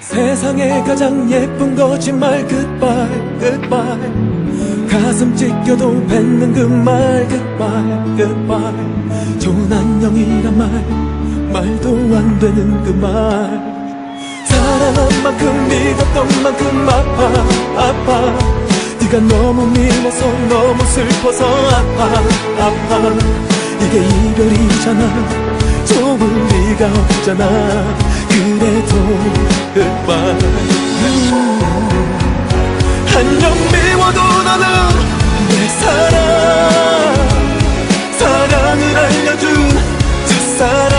세상에 가장 예쁜 거짓말 goodbye goodbye. 가슴 찢겨도 뱉는 그 말 goodbye goodbye. 좋은 안녕이란 말 말도 안 되는 그 말. 사랑한 만큼 믿었던 만큼 아파 아파. 네가 너무 미워서 너무 슬퍼서 아파 아파. 이게 이별이잖아 좋을 리가 없잖아. 그래도 goodbye 한영 미워도 너는 내 사랑. 사랑을 알려준 첫사랑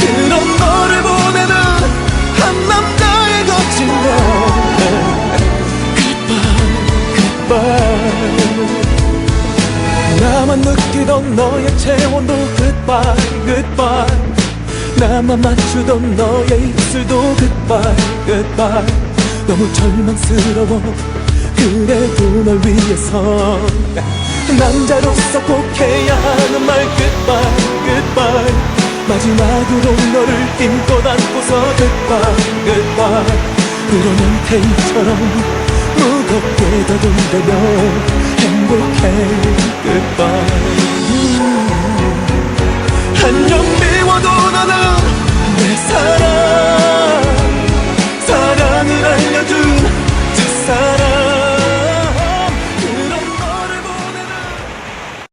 그런 너를 보내는 한 남자의 거친 날 goodbye goodbye 나만 느끼던 너의 체온도 goodbye goodbye. 나만 맞추던 너의 입술도 goodbye goodbye. 너무 절망스러워. 그래도 널 위해서. 남자로서 꼭 해야 하는 말 goodbye goodbye. 마지막으로 너를 힘껏 안고서 goodbye goodbye. 그러면 테이처럼 무겁게 더듬대며 행복해 봐. 한점 미워도 나는 내 사랑.